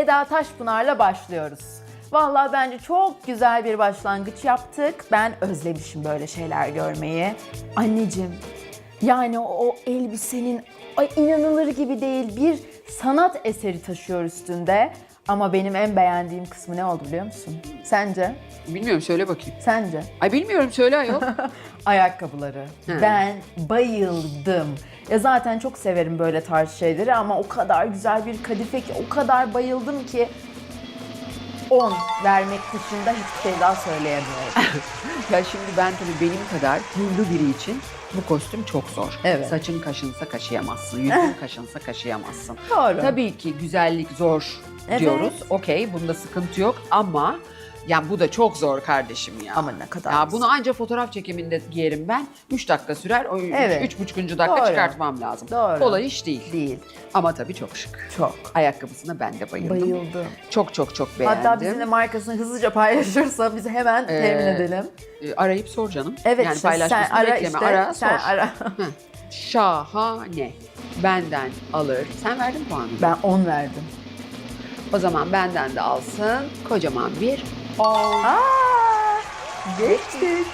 Eda Taşpınar'la başlıyoruz. Vallahi bence çok güzel bir başlangıç yaptık. Ben özlemişim böyle şeyler görmeyi. Anneciğim, yani o, elbisenin ay inanılır gibi değil bir sanat eseri taşıyor üstünde. Ama benim en beğendiğim kısmı ne oldu biliyor musun? Sence? Bilmiyorum söyle bakayım. Sence? Ay bilmiyorum söyle ayol. Ayakkabıları. Hı. Ben bayıldım. Ya zaten çok severim böyle tarz şeyleri ama o kadar güzel bir kadife ki o kadar bayıldım ki 10 vermek dışında hiçbir şey daha söyleyemiyorum. ya şimdi ben tabii benim kadar huylu biri için bu kostüm çok zor. Evet. Saçın kaşınsa kaşıyamazsın, yüzün kaşınsa kaşıyamazsın. Doğru. Tabii ki güzellik zor Evet. diyoruz. Okey bunda sıkıntı yok ama yani bu da çok zor kardeşim ya. Ama ne kadar Ya bunu anca fotoğraf çekiminde giyerim ben. 3 dakika sürer. O Evet. üç buçukuncu dakika Doğru. çıkartmam lazım. Doğru. Kolay iş değil. Değil. Ama tabii çok şık. Çok. Ayakkabısına ben de bayıldım. Bayıldım. Çok çok çok beğendim. Hatta bizimle markasını hızlıca paylaşırsa biz hemen Ee, temin edelim. Ee, arayıp sor canım. Evet yani işte sen paylaşmasını ara bekleme. işte. ara sen sor. ara. Şahane. Benden alır. Sen verdin puanı. ben 10 verdim. O zaman benden de alsın. Kocaman bir 10. Aa, geçtik.